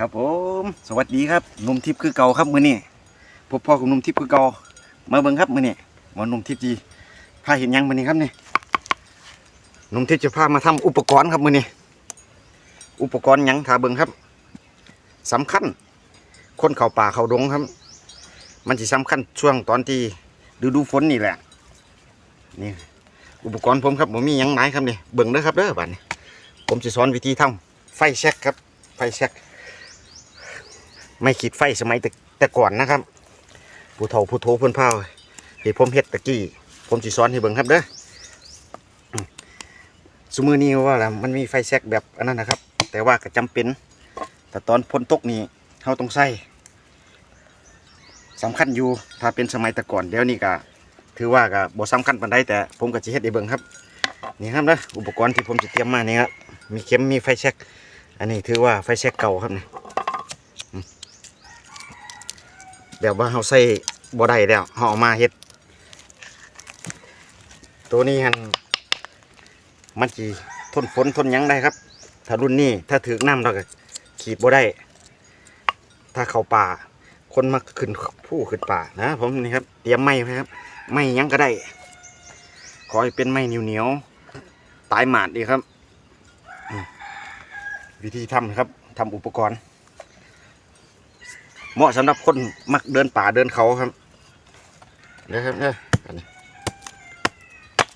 ครับผมสวัสดีครับนุ่มทิพย์คือเก่าครับมื้อนี้พบพ่อกับหนุ่มทิพย์คือเก่ามาเบิ่งครับมื้อนี้หมอนุ่มทิพย์จีพาเห็นยังมื้อนี้ครับนี่นุ่มทิพย์จะพามาทำอุปกรณ์ครับมื้อนี้อุปกรณ์ยังถาเบิ่งครับสำคัญ คนเข้าป่าเข้าดงครับ มันสิสำคัญช่วงตอนที่ฤดูฝนนี่แหละนี่อุปกรณ์ผมครับผมมียังไหนครับนี่เบิ่งเด้อครับเด้อบัดนี้ผมจะสอนวิธีทำไฟแช็กครับไฟแช็ก ไม่ขีดไฟสมัยแต่แต่ก่อนนะครับ ผู้เฒ่าผู้โทเพิ่นพาที่ผมเฮ็ดตะกี้ ผมสิสอนให้เบิ่งครับเด้ออืมสมือนี้ว่าล่ะมันมีไฟแช็กแบบอันนั้นนะครับ แต่ว่าก็จำเป็น แต่ตอนพ้นตกนี่เฮาต้องใส่สำคัญอยู่ถ้าเป็นสมัยแต่ก่อนเดี๋ยวนี้ก็ถือว่าก็บ่สำคัญปานใดแต่ผมก็สิเฮ็ดให้เบิ่งครับ นี่ครับนะอุปกรณ์ที่ผมจะเตรียมมานี่ครับมีเข็มมีไฟแช็กอันนี้ถือว่าไฟแช็กเก่าครับนี่อืม แบบว่าเราใส่บ่ได้แล้วเราเอามาเฮ็ด ตัวนี้ฮันมันจีทนฝนทนยังได้ครับ ถ้ารุ่นนี้ถ้าถือน้ำเราก็ขีดบ่ได้ ถ้าเข้าป่า คนมาขึ้นผู้ขึ้นป่านะผมนี่ครับ เตรียมไม้ไว้ครับ ไม้ยังก็ได้ ขอให้เป็นไม้เหนียวๆตายหมาดดีครับ วิธีทำครับทำอุปกรณ์ เหมาะสำหรับคนมักเดินป่าเดินเขาครับเด้อครับเด้ออันนี้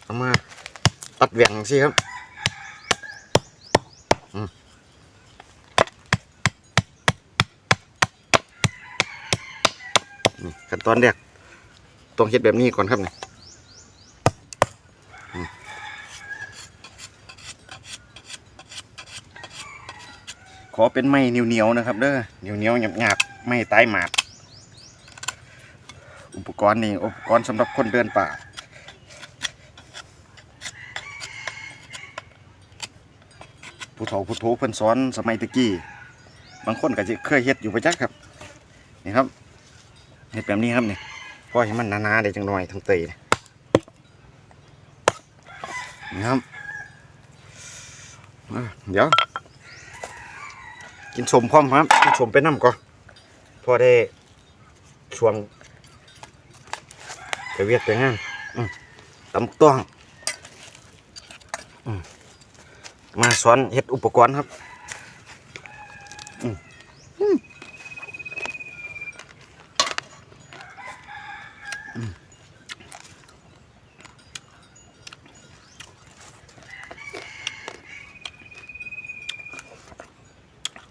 เอามาตัดแหว่งสิครับอืมนี่ขั้นตอนแรกต้องเฮ็ดแบบนี้ก่อนครับเนี่ยขอเป็นไม้เหนียวๆนะครับ เด้อเหนียวๆหยาบๆ ไม่ตายหมาด อุปกรณ์นี่อุปกรณ์สำหรับคนเดินป่า ผู้เฒ่าผู้โทเพิ่นสอนสมัยตะกี้ บางคนก็จะเคยเฮ็ดอยู่ประจักครับ นี่ครับเฮ็ดแบบนี้ครับนี่พอให้มันหนาๆได้จังหน่อยทั้งเตยนี่ครับเดี๋ยว กินสมพร้อมครับ กินสมไปน้ำก่อน พอได้ช่วงไปเวียดไปงานอืมตำต้องมาสอนเฮ็ดอุปกรณ์ครับ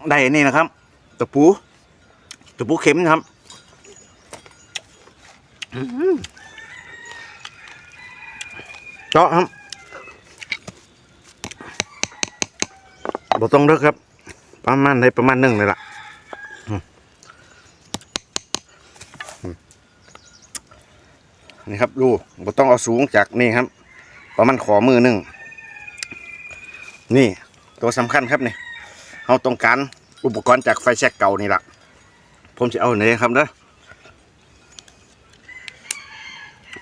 ได้อันนี่นะครับตะปู ตะปูเข็มนะครับอื้อหือเจาะครับบ่ต้องเลิกครับ ประมาณได้ประมาณหนึ่งเลยล่ะนี่ครับดูบ่ต้องเอาสูงจากนี่ครับ ประมาณขอมือหนึ่งนี่ตัวสำคัญครับนี่เราต้องการอุปกรณ์จากไฟแช็กเก่านี่แหละ ผมจะเอาไหนครับเด้อ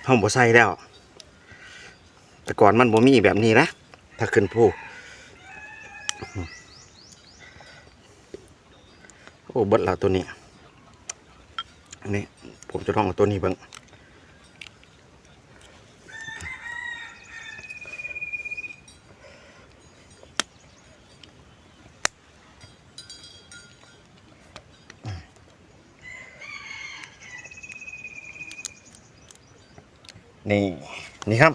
ผมบ่ใส่แล้ว แต่ก่อนมันบ่มีแบบนี้นะ ถ้าขึ้นผู้ โอ้บดแล้วตัวนี้ อันนี้ผมจะลองเอาตัวนี้บ้าง นี่นี่ครับ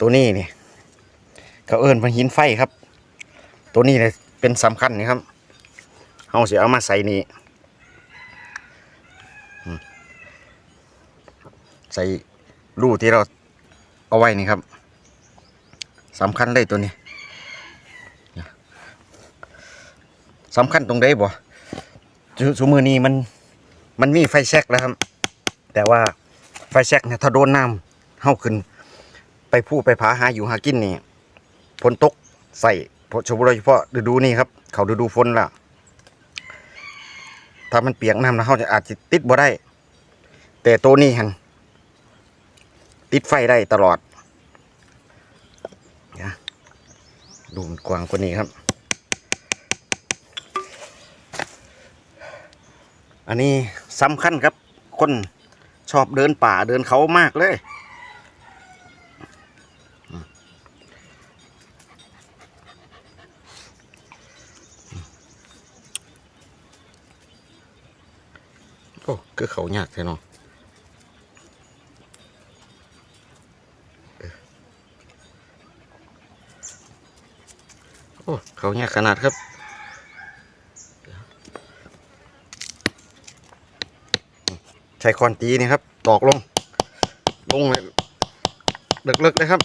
ตัวนี้นี่เขาเอิ้นว่าหินไฟครับ ตัวนี้เลยเป็นสำคัญนี่ครับเราเสิเอามาใส่นี่ใส่รูที่เราเอาไว้นี่ครับสำคัญเลยตัวนี้สำคัญตรงใดบ่จุสมือนี้มันมันมีไฟแช็กแล้วครับ แต่ว่า ไฟแช็กเนี่ยถ้าโดนน้ำเฮาขึ้น ไปผู้ไปผาหาอยู่หากินนี่ฝนตกใส่เพราะเฉพาะโดยเฉพาะฤดูนี้ครับ เขาฤดูฝนละถ้ามันเปียกน้ำแล้วเขาจะอาจจะติดบ่ได้ แต่ตัวนี้หันติดไฟได้ตลอดดูมันกว้างกว่านี้ครับ อันนี้สำคัญครับ คน ชอบเดินป่าเดินเขามากเลยโอ้คือเขายากแท้เนาะโอ้เขายากขนาดครับ ใช้คอนตีนี่ครับ ตอกลง ลงเลยเลิกๆเลยครับ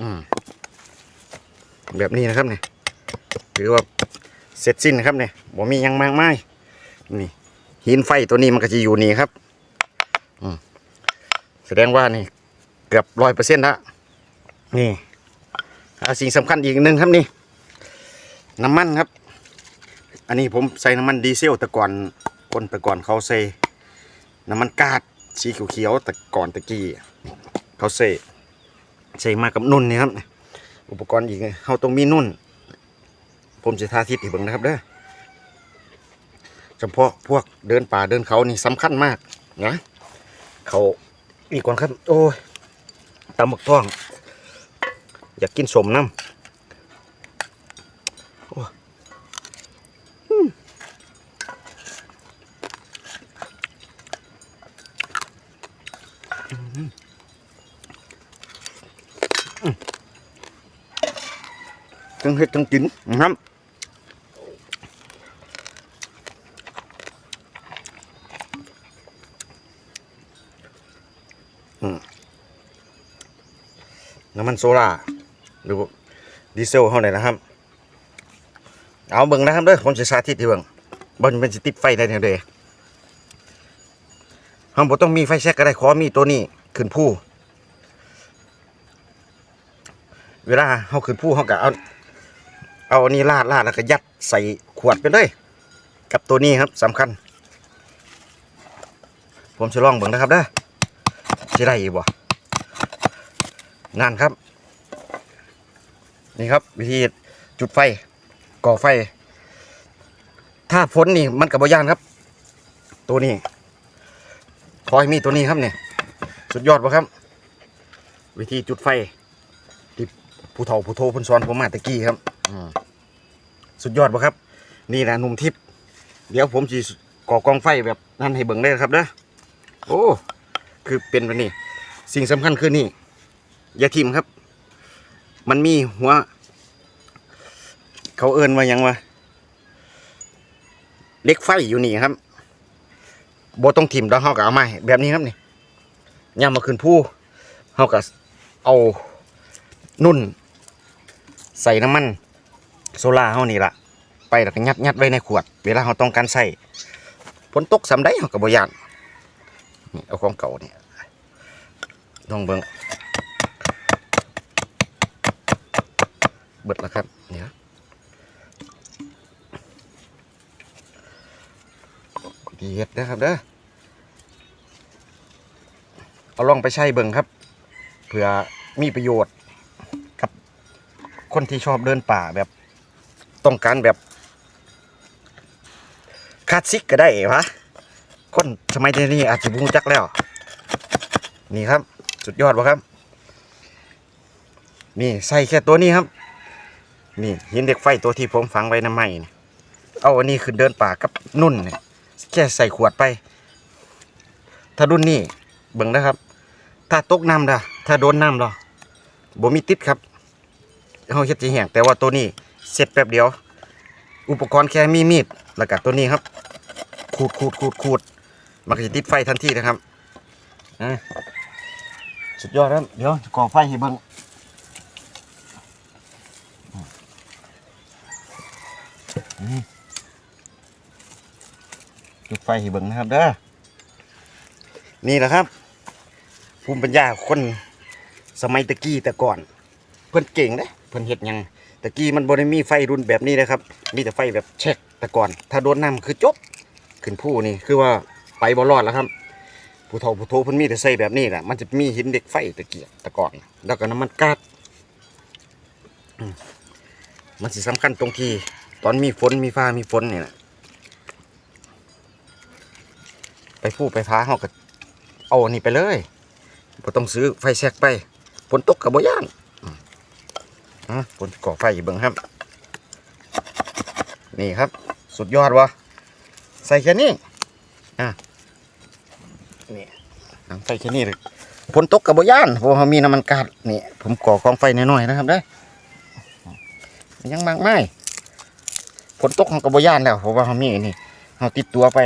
อืมแบบนี้นะครับเนี่ยถือว่าเสร็จสิ้นนะครับเนี่ยบ่มียังมากมายนี่ หินไฟตัวนี้มันก็จะอยู่นี่ครับ อืมแสดงว่านี่ เกือบร้อยเปอร์เซ็นต์ละนี่สิ่งสำคัญอีกหนึ่งครับนี่ น้ำมันครับ อันนี้ผมใส่น้ำมันดีเซลแต่ก่อน คนแต่ก่อนเขาเซน้ำมันกาดสีเขียวๆแต่ก่อนตะกี้เขาเซใส่มากับนุ่นนี่ครับ อุปกรณ์อีกเขาต้องมีนุ่น ผมจะทาทิศให้เบิ่งนะครับเด้อเฉพาะพวกเดินป่าเดินเขานี่สำคัญมากนะเขาอีกก่อนครับ โอ้ยตำหมกท้อง อยากกินสมน้ำโอ้ยอืม ทั้งเห็ดทั้งกินนะครับน้ำมันโซล่าหรือดีเซลเท่าไหร่นะครับ เอาเบิ่งนะครับเด้อผมจะสาธิตให้เบิ่งบนเป็นสติดไฟได้เนี่ยเด้ห้องบ่ต้องมีไฟแช็กก็ได้ขอมีตัวนี้ขึ้นผู้ เวลาเฮาขึ้นผู้เฮาก็เอา เอาอันนี้ลาดลาดแล้วก็ยัดใส่ขวดไปเลย กับตัวนี้ครับสำคัญ ผมจะลองเบิ่งนะครับเด้อจะได้อีกบ่นั่นครับ นี่ครับ วิธีจุดไฟก่อไฟ ถ้าฝนนี่มันกับบยานครับ ตัวนี้ขอให้มีตัวนี้ครับเนี่ยสุดยอดปะครับ วิธีจุดไฟที่ผู้เฒ่าผู้โทเพุ่นสอนผมมาตะกี้ครับ สุดยอดปะครับ นี่นะหนุ่มทิพย์เดี๋ยวผมจะก่อกองไฟแบบนั้นให้เบิ่งได้ครับเด้อโอ้ คือเป็นแบบนี้ สิ่งสำคัญคือนี่ยาทิมครับ มันมีหัว เขาเอินว่ายังวะเล็กไฟอยู่นี่ครับโบต้องทิมแล้วเขาก็เอามาให้แบบนี้ครับนี่ย่ามมาขึ้นผู้เขาก็เอานุ่น ใส่น้ำมัน โซล่าเฮานี่ละไปแล้วก็ยัดยัดไว้ในขวด เวลาเราต้องการใส่ฝนตกสำได้เฮาก็บ่ยานนี่เอาของเก่าเนี่ยลองเบิ่งเบิดแล้วครับเนี่ยดีเฮ็ดนะครับเด้อเอาลองไปใช้เบิ่งครับเผื่อมีประโยชน์กับคนที่ชอบเดินป่าแบบ ต้องการแบบคลาสสิกก็ได้วะคนสมัยนี้อาจจะบูจักแล้ว นี่ครับ สุดยอดวะครับ นี่ใส่แค่ตัวนี้ครับ นี่หินเด็กไฟตัวที่ผมฝังไว้น้ำไม่เอาอันนี้คือเดินป่ากับนุ่นเนี่ยแค่ใส่ขวดไป ถ้ารุ่นนี้เบิ่งนะครับ ถ้าตกน้ำดะถ้าโดนน้ำดอบ่มีติดครับเขาเฮ็ดจีแห้งแต่ว่าตัวนี้ เสร็จแป๊บเดียว อุปกรณ์แค่มีมีดแล้วก็ตัวนี้ครับ ขูดขูดขูดขูดมันก็จะติดไฟทันทีนะครับอะสุดยอดครับเดี๋ยวก่อไฟให้เบิ่งจุดไฟให้เบิ่งนะครับเด้อนี่แหละครับ ภูมิปัญญาคนสมัยตะกี้แต่ก่อน เพิ่อนเก่งเด้เพิ่อนเฮ็ดยัง ตะกี้มันบ่ได้มีไฟรุ่นแบบนี้นะครับ มีแต่ไฟแบบเช็คแต่ก่อน ถ้าโดนน้ำคือจบ ขึ้นผู้นี่คือว่าไปบ่รอดแล้วครับ ผู้เฒ่าผู้โทพิ่นมีแต่ใส่แบบนี้แหละมันจะมีหินเด็กไฟตะเกียบแต่ก่อน แล้วก็น้ำมันกาดมันสิสำคัญตรงที่ตอนมีฝนมีฟ้ามีฝนนี่แหละไปพูดไปพาเขาก็เอาอันนี้ไปเลยบ่ต้องซื้อไฟแช็กไปฝนตกกับบ่ย่าน อะฝนก่อไฟเบิ่งครับ นี่ครับ สุดยอดวะใส่แค่นี้อะนี่อะใส่แค่นี้เลยฝนตกกับบย่านเพราะเขามีน้ำมันกาดนี่ผมก่อกองไฟน้อยๆนะครับได้ยังมากไม่ฝนตกเขากับบย่านแล้วเพราะว่าเขามีนนี่เขาติดตัวไป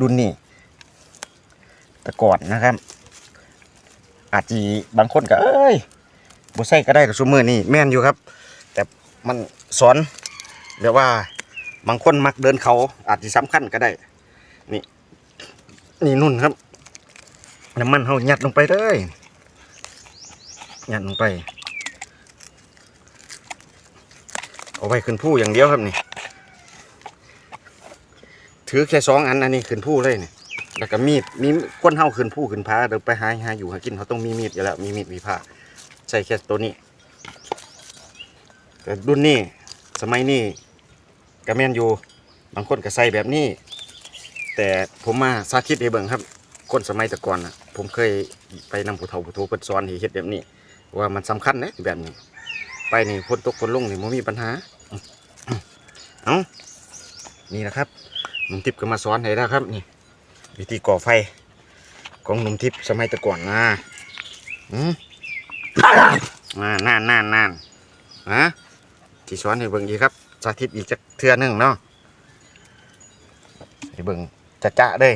ดุนนี่แต่ก่อนนะครับ อาจจะบางคนก็เอ้ย บ่ใส่ก็ได้กับซุมือนี่แม่นอยู่ครับ แต่มันสอนเดี๋ยวว่าบางคนมักเดินเขาอาจจะสำคัญก็ได้ นี่ นี่นุ่นครับน้ำมันเขาหยัดลงไปเลยหยัดลงไป เอาไว้ขึ้นผู้อย่างเดียวครับนี่ ถือแค่สองอันอันนี้ขึ้นผู้เลยนี่แล้วก็มีดมีคนเฮาขึ้นผู้ขึ้นพาเดินไปหาหาอยู่หากินเขาต้องมีมีดอยู่แล้วมีมีดมีผ้า ใช้แค่ตัวนี้แต่รุ่นนี้สมัยนี้ก็แม่นอยู่บางคนก็ใส่แบบนี้ แต่ผมมาสาธิตให้เบิ่งครับ คนสมัยแต่ก่อนนะผมเคยไปนำผู้เฒ่าผู้โทเพิ่นสอนให้เฮ็ดแบบนี้ ว่ามันสำคัญนะแบบนี้ ไปนี่พ้นตกพ้นลงนี่บ่มีปัญหาเอ้านี่นะครับหนุ่มทิพย์ก็มาสอนให้แล้วครับนี่ วิธีก่อไฟ ของหนุ่มทิพย์สมัยแต่ก่อนนะอืม น่านน่านน่านน่นฮะที่สอนให้เบิ่งอีกครับ สาธิตอีกจักเทือหนึงเนาะให้เบิ่งจะจะๆเลย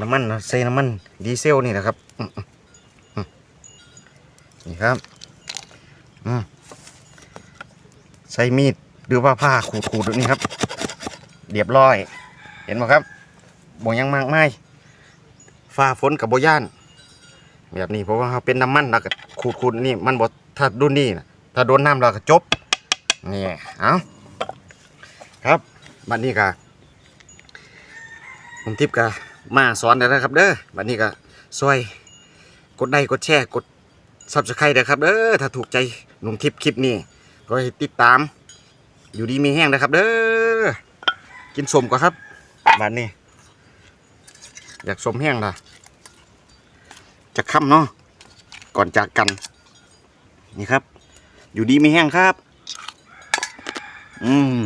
น้ำมันนะใส่น้ำมันดีเซลนี่นะครับนี่ครับใช้มีดหรือว่าผ้าขูดๆแบบนี้ครับเรียบร้อย เห็นไหมครับบ่ยังมากไม่ฟ้าฝนกับบ่ย่าน แบบนี้เพราะว่าเขาเป็นน้ำมันแล้วก็ขูดขูดนี่มันบ่ถ้าดุนนี่นะถ้าโดนน้ำเราก็จบนี่เอาครับบัดนี้ก็ผมทิพย์ก็มาสอนได้แล้วครับ เด้อบัดนี้ก็ช่วยกดไลค์กดแชร์กดซับสไครต์นะครับเด้อถ้าถูกใจหนุ่มทิพย์คลิปนี้ก็ให้ติดตาม อยู่ดีมีแห้งนะครับเด้อกินสมก่อนครับบ้านนี้ อยากสมแห้งล่ะ จะค่ำเนาะก่อนจากกัน นี่ครับ อยู่ดีไม่แห้งครับ อืม